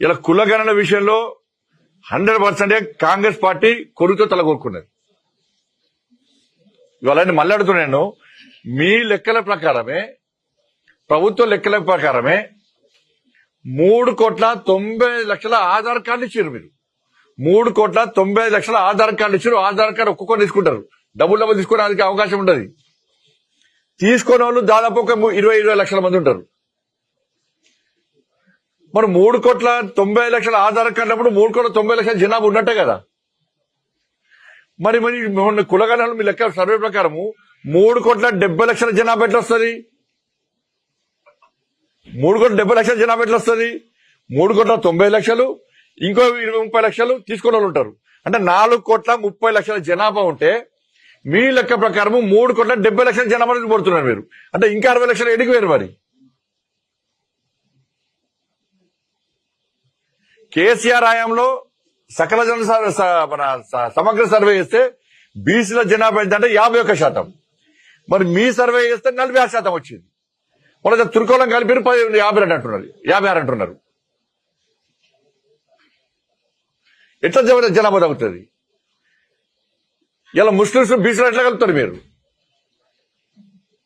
ఇలా కులగణన విషయంలో హండ్రెడ్ పర్సెంటే కాంగ్రెస్ పార్టీ కొరుతో తలగొరుకున్నది ఇవాళ నేను మళ్ళీ అడుగుతున్నాను మీ లెక్కల ప్రకారమే ప్రభుత్వ లెక్కల ప్రకారమే మూడు కోట్ల తొంభై లక్షల ఆధార్ కార్డు ఇచ్చారు మీరు. మూడు కోట్ల తొంభై లక్షల ఆధార్ కార్డు ఇచ్చారు ఆధార్ కార్డు ఒక్కొక్కరు తీసుకుంటారు. డబ్బులు డబ్బులు తీసుకోవడానికి అవకాశం ఉండదు. తీసుకునే వాళ్ళు దాదాపు ఒక ఇరవై ఇరవై లక్షల మంది ఉంటారు. మరి మూడు కోట్ల తొంభై లక్షల ఆధార్ కార్డు అప్పుడు మూడు కోట్ల తొంభై లక్షల జనాభా ఉన్నట్టే కదా. మరి మరి మొన్న కులగణాలు మీ లెక్క సర్వే ప్రకారము మూడు కోట్ల డెబ్బై లక్షల జనాభా ఎట్లా వస్తుంది మూడు కోట్ల డెబ్బై లక్షల జనాభా ఎట్లా వస్తుంది మూడు కోట్ల తొంభై లక్షలు ఇంకో ఇరవై ముప్పై లక్షలు తీసుకునే వాళ్ళు ఉంటారు. అంటే నాలుగు కోట్ల ముప్పై లక్షల జనాభా ఉంటే మీ లెక్క ప్రకారము మూడు కోట్ల డెబ్బై లక్షల జనాభా నుంచి పడుతున్నారు మీరు. అంటే ఇంకా అరవై లక్షలు ఎడికి వేరు మరి? కేసీఆర్ హయాంలో సకల జన మన సమగ్ర సర్వే చేస్తే బీసీల జనాభా ఏంటంటే యాభై ఒక్క శాతం. మరి మీ సర్వే చేస్తే నలభై ఆరు శాతం వచ్చింది. వాళ్ళ తుర్కోలం కలిపి పది యాభై రెండు అంటున్నారు. యాభై ఆరు అంటున్నారు. ఎట్లా జన- జనాభా తగ్గుతుంది? ఇలా ముస్లింస్ బీసీలు ఎట్లా కలుపుతారు మీరు?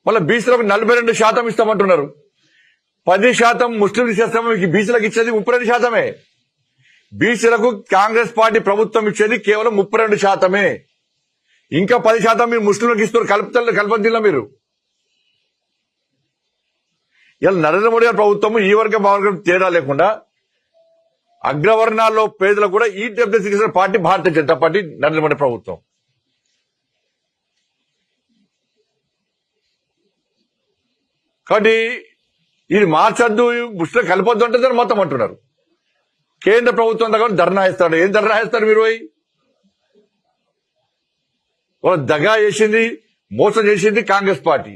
మళ్ళీ బీసీలకు నలభై రెండు శాతం ఇస్తామంటున్నారు. పది శాతం ముస్లింలు చేస్తాము మీకు బీసీలకు ఇచ్చేది ముప్పై రెండు శాతమే. బీసీలకు కాంగ్రెస్ పార్టీ ప్రభుత్వం ఇచ్చేది కేవలం ముప్పై రెండు శాతమే. ఇంకా పది శాతం మీరు ముస్లింలకు ఇస్తారు కలుపుతారు కలపద్దిలా మీరు. ఇలా నరేంద్ర మోడీ గారి ప్రభుత్వం ఈ వర్గం ఆ వర్గం తేడా లేకుండా అగ్రవర్ణాల్లో పేదలకు కూడా ఈ డబ్ల్యూసీ పార్టీ భారతీయ జనతా పార్టీ నరేంద్ర మోడీ ప్రభుత్వం. కాబట్టి ఇది మార్చద్దు ముస్లిం కలిపొద్దు అంటే మొత్తం అంటున్నారు. కేంద్ర ప్రభుత్వం దగ్గర ధర్నా ఇస్తాడు ఏం ధర్నా ఇస్తారు మీరు పోయి? వాళ్ళు దగా చేసింది మోసం చేసింది కాంగ్రెస్ పార్టీ.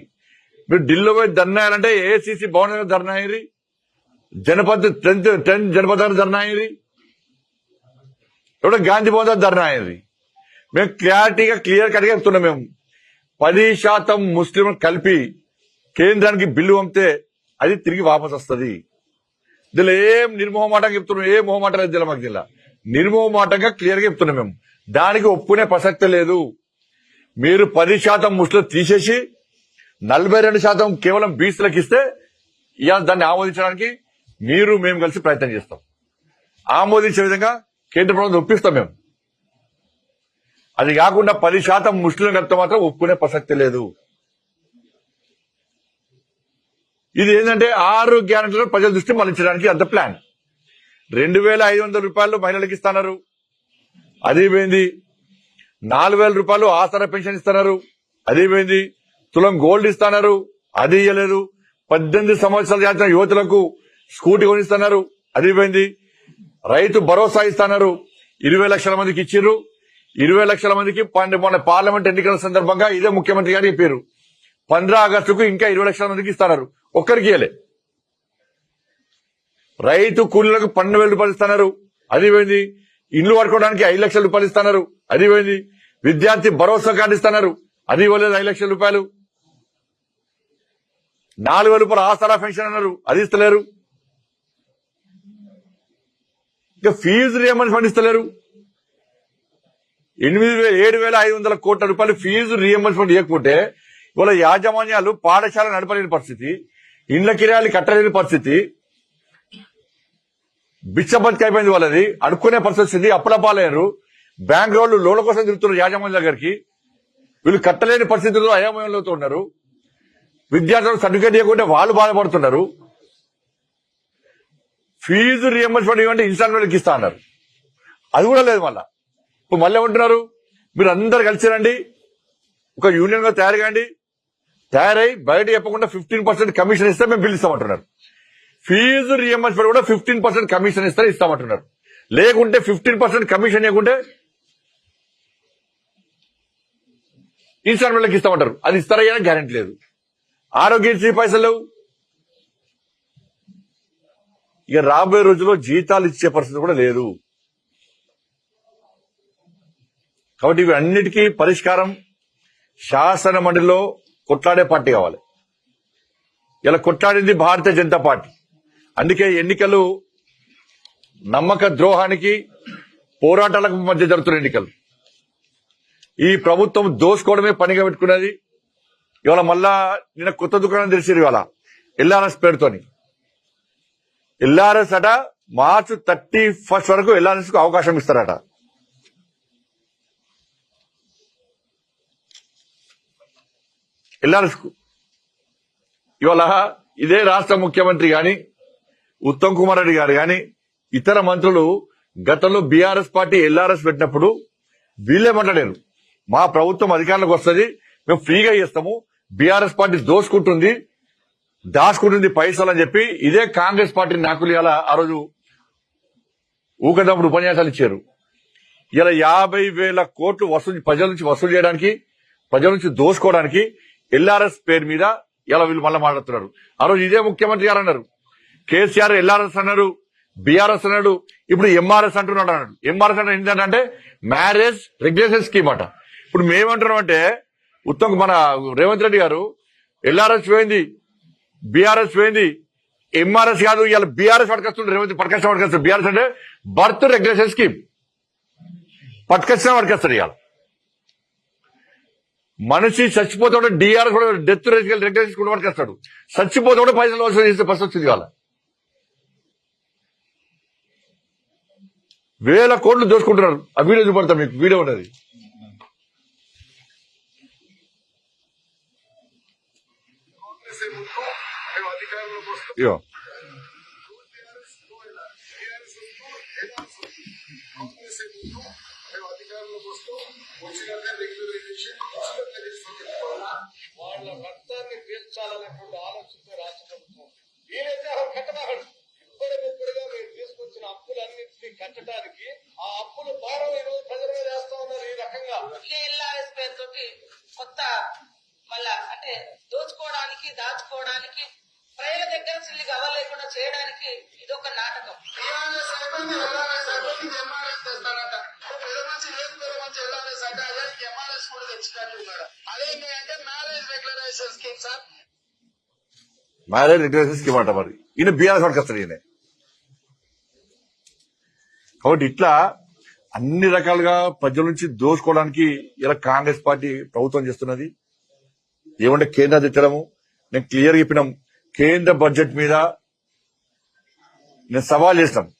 మీరు ఢిల్లీలో పోయి ధర్నా అంటే ఏఐసిసి భవన్ దగ్గర ధర్నా అయ్యి జనపద టెన్త్ టెన్త్ జనపద ధర్నా అయ్యి గాంధీ భవన్ దగ్గర ధర్నా అయ్యింది మేము క్లారిటీగా క్లియర్ కట్గా చెప్తున్నాం మేము. పది శాతం ముస్లింలు కలిపి కేంద్రానికి బిల్లు పంపితే అది తిరిగి వాపసు వస్తుంది దీనిలో ఏం నిర్మోహమాటంగా చెప్తున్నాం ఏ మొహమాటం లేదు జిల్లా మాకు జిల్లా నిర్మోహమాటంగా క్లియర్గా చెప్తున్నాం మేము. దానికి ఒప్పుకునే ప్రసక్తి లేదు. మీరు పది శాతం ముస్లిం తీసేసి నలభై రెండు శాతం కేవలం బీసీలకు ఇస్తే ఇవాళ దాన్ని ఆమోదించడానికి మీరు మేము కలిసి ప్రయత్నం చేస్తాం. ఆమోదించే విధంగా కేంద్ర ప్రభుత్వం ఒప్పిస్తాం మేము. అది కాకుండా పది శాతం ముస్లింలకు మాత్రం ఒప్పుకునే ప్రసక్తి లేదు. ఇది ఏంటంటే ఆరు గ్యారంటీలను ప్రజల దృష్టి మళ్ళించడానికి అంత ప్లాన్. రెండు వేల ఐదు వందల రూపాయలు మహిళలకు ఇస్తున్నారు. అది పోయింది నాలుగు వేల రూపాయలు ఆసరా పెన్షన్ ఇస్తున్నారు. అది పోయింది తులం గోల్డ్ ఇస్తున్నారు. అది ఇయ్యలేదు. పద్దెనిమిది సంవత్సరాలు చేసిన యువతులకు స్కూటీ కొనిస్తున్నారు. అది పోయింది రైతు భరోసా ఇస్తున్నారు. ఇరవై లక్షల మందికి ఇచ్చిర్రు ఇరవై లక్షల మందికి మొన్న పార్లమెంట్ ఎన్నికల సందర్భంగా ఇదే ముఖ్యమంత్రి గారు చెప్పారు పంద్రా ఆగస్టుకు ఇంకా ఇరవై లక్షల మందికి ఇస్తున్నారు. ఒక్కరికి ఇయ్యలే. రైతు కూలీలకు పన్నెండు వేల రూపాయలు ఇస్తున్నారు. అది పోయింది. ఇల్లు కట్టుకోవడానికి ఐదు లక్షల రూపాయలు ఇస్తున్నారు. అది పోయింది. విద్యార్థి భరోసా కార్డు ఇస్తున్నారు. అది ఇవ్వలేదు ఐదు లక్షల రూపాయలు. నాలుగు వేల రూపాయలు ఆసరా పెన్షన్ అన్నారు. అది ఇస్తలేరు. ఇంకా ఫీజు రియంబర్స్మెంట్ ఇస్తలేరు. ఎనిమిది వేల ఏడు వేల ఐదు వందల కోట్ల రూపాయలు ఫీజు రియంబర్స్మెంట్ ఇవ్వకపోతే ఇవాళ యాజమాన్యాలు పాఠశాల నడపలేని పరిస్థితి ఇండ్ల కిరాయాలు కట్టలేని పరిస్థితి. బిచ్చబతికి అయిపోయింది వాళ్ళది. అడుక్కునే పరిస్థితి అప్పుడపాలేరు బ్యాంక్ వాళ్ళు లోన్ల కోసం తిరుగుతున్నారు యాజమాన్య దగ్గరికి. వీళ్ళు కట్టలేని పరిస్థితుల్లో అయోమయంలో ఉన్నారు. విద్యార్థులకు సర్టిఫికేట్ ఇవ్వకుంటే వాళ్ళు బాధపడుతున్నారు. ఫీజు రియంబర్స్మెంట్ ఇవ్వండి ఇన్స్టాల్మెంట్కి ఇస్తా అన్నారు. అది కూడా లేదు మళ్ళా. ఇప్పుడు మళ్ళీ ఏమంటున్నారు? మీరు అందరు కలిసి రండి. ఒక యూనియన్గా తయారు కాండి. తయారై బయట చెప్పకుండా ఫిఫ్టీన్ పర్సెంట్ కమిషన్ ఇస్తే మేము బిల్ ఇస్తామంటున్నారు. ఫీజు రియంబర్స్మెంట్ కూడా ఫిఫ్టీన్ పర్సెంట్ కమిషన్ ఇస్తే ఇస్తామంటున్నారు. లేకుంటే ఫిఫ్టీన్ పర్సెంట్ కమిషన్ లేకుంటే ఇన్స్టాల్మెంట్లకు ఇస్తామంటారు. అది ఇస్తారయ్యా గ్యారెంటీ లేదు. ఆరోగ్యశ్రీ పైసలు లేవు. ఇక రాబోయే రోజుల్లో జీతాలు ఇచ్చే పరిస్థితి కూడా లేదు. కాబట్టి ఇవి అన్నిటికీ పరిష్కారం శాసన మండలిలో కొట్లాడే పార్టీ కావాలి. ఇలా కొట్లాడింది భారతీయ జనతా పార్టీ. అందుకే ఎన్నికలు నమ్మక ద్రోహానికి పోరాటాలకు మధ్య జరుగుతున్న ఎన్నికలు. ఈ ప్రభుత్వం దోసుకోవడమే పనిగా పెట్టుకున్నది. ఇవాళ మళ్ళా నిన్న కొత్త దుకాణం తెలిసింది ఇవాళ. ఎల్ఆర్ఎస్ పేరుతోని. ఎల్ఆర్ఎస్ అట మార్చి థర్టీ ఫస్ట్ వరకు ఎల్ఆర్ఎస్కు అవకాశం ఇస్తారట. ఎల్ఆర్ఎస్కు ఇవాళ ఇదే రాష్ట్ర ముఖ్యమంత్రి గాని ఉత్తమ్ కుమార్ రెడ్డి గారు గాని ఇతర మంత్రులు గతంలో బీఆర్ఎస్ పార్టీ ఎల్ఆర్ఎస్ పెట్టినప్పుడు వీళ్ళే మాట్లాడారు. మా ప్రభుత్వం అధికారంలోకి వస్తుంది మేము ఫ్రీగా ఇస్తాము బీఆర్ఎస్ పార్టీ దోసుకుంటుంది దాచుకుంటుంది పైసలు అని చెప్పి ఇదే కాంగ్రెస్ పార్టీ నాకు ఇలా ఆ రోజు ఊకదప్పుడు ఉపన్యాసాలు ఇచ్చారు. ఇలా యాభై వేల కోట్లు వసూలు ప్రజల నుంచి వసూలు చేయడానికి ప్రజల నుంచి దోసుకోవడానికి ఎల్ఆర్ఎస్ పేరు మీద ఇలా వీళ్ళు మళ్ళీ మాట్లాడుతున్నారు? ఆ రోజు ఇదే ముఖ్యమంత్రి గారు అన్నారు. కేసీఆర్ ఎల్ఆర్ఎస్ అన్నారు బీఆర్ఎస్ అన్నాడు ఇప్పుడు ఎంఆర్ఎస్ అంటున్నాడు అన్నాడు. ఎంఆర్ఎస్ అంటే ఏంటంటే మ్యారేజ్ రెగ్యులేషన్ స్కీమ్ అట. ఇప్పుడు మేమంటున్నాం అంటే ఉత్తమ్ మన రేవంత్ రెడ్డి గారు ఎల్ఆర్ఎస్ పోయింది బీఆర్ఎస్ పోయింది ఎంఆర్ఎస్ కాదు ఇవాళ బీఆర్ఎస్ పట్టుకొస్తుంది రేవంత్ పట్టుకొచ్చిన పట్టుకొస్తుంది బీఆర్ఎస్ అంటే బర్త్ రెగ్యులేషన్ స్కీమ్. పట్టుకొచ్చిన పట్టుకొస్తాడు ఇవాళ. మనిషి చచ్చిపోతే డిఆర్ కూడా డెత్ రెగ్యులేషన్ కూడా పట్టుకొస్తాడు చచ్చిపోతే పైసలు వసూలు చేసే పరిస్థితి వచ్చింది ఇవాళ వేల కోట్లు దోచుకుంటున్నారు. ఆ వీడియో చూపడతాం మీకు. వీడియో ఉన్నది. కాంగ్రెస్ వచ్చినాక రెగ్యులరైజేషన్ మేము అధికారంలోకి వస్తాం ఇగో కాంగ్రెస్ ఏ ముందు మేము అధికారంలోకి వస్తాం వచ్చినాక రెగ్యులరైజేషన్ ఖచ్చితంగా చేస్తాం చెప్పుకోవాలా వాళ్ళ రక్తాన్ని పీల్చాలనేటువంటి ఆలోచనతో రాష్ట్ర ప్రభుత్వం వీలైతే అసలు కట్టబాగడు ఇప్పటి ముప్పటిగా మీరు తీసుకొచ్చిన అప్పులన్నింటినీ కట్టడానికి ఆ అప్పులు భారం ఈరోజు ప్రజల మీద వేస్తా ఉన్నారు ఈ రకంగా ఇక ఎల్ఆర్ఎస్ పేరుతోటి కొత్త మళ్ళా అంటే దోచుకోవడానికి దాచుకోవడానికి ప్రజల దగ్గర చిల్లి లేకుండా చేయడానికి ఇదొక నాటకం. తెచ్చినట్టున్నాడు అదేంటి అంటే మ్యారేజ్ రెగ్యులేషన్ స్కీమ్ అంట మరి. ఈయన బీఆర్ఎస్ పట్టుకొస్తాడు ఈయన. కాబట్టి ఇట్లా అన్ని రకాలుగా ప్రజల నుంచి దోచుకోవడానికి ఇలా కాంగ్రెస్ పార్టీ ప్రభుత్వం చేస్తున్నది. ఏమంటే కేంద్ర తిట్టడము నేను క్లియర్ చెప్పినాం. కేంద్ర బడ్జెట్ మీద నేను సవాల్ చేసినాం.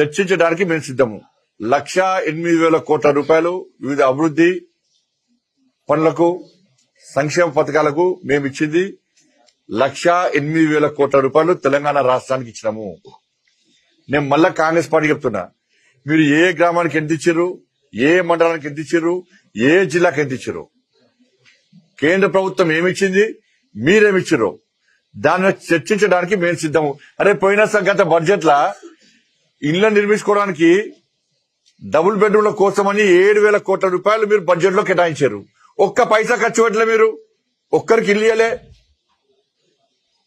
చర్చించడానికి మేము సిద్ధము. లక్ష ఎనిమిది వేల కోట్ల రూపాయలు వివిధ అభివృద్ధి పనులకు సంక్షేమ పథకాలకు మేము ఇచ్చింది. లక్ష ఎనిమిది వేల కోట్ల రూపాయలు తెలంగాణ రాష్ట్రానికి ఇచ్చినాము. నేను మళ్ళా కాంగ్రెస్ పార్టీ చెప్తున్నా. మీరు ఏ గ్రామానికి ఎంత ఇచ్చారు ఏ మండలానికి ఎంత ఇచ్చారు ఏ జిల్లాకి ఎంత ఇచ్చారు కేంద్ర ప్రభుత్వం ఏమిచ్చింది? మీరేమిచ్చారు దాన్ని చర్చించడానికి మేము సిద్ధము. అరే పోయిన గత బడ్జెట్ లా ఇళ్ళ నిర్మించుకోవడానికి డబుల్ బెడ్రూమ్ల కోసమని ఏడు వేల కోట్ల రూపాయలు మీరు బడ్జెట్లో కేటాయించారు. ఒక్క పైసా ఖర్చు పెట్టలే మీరు. ఒక్కరికి ఇల్లు ఇయ్యలే.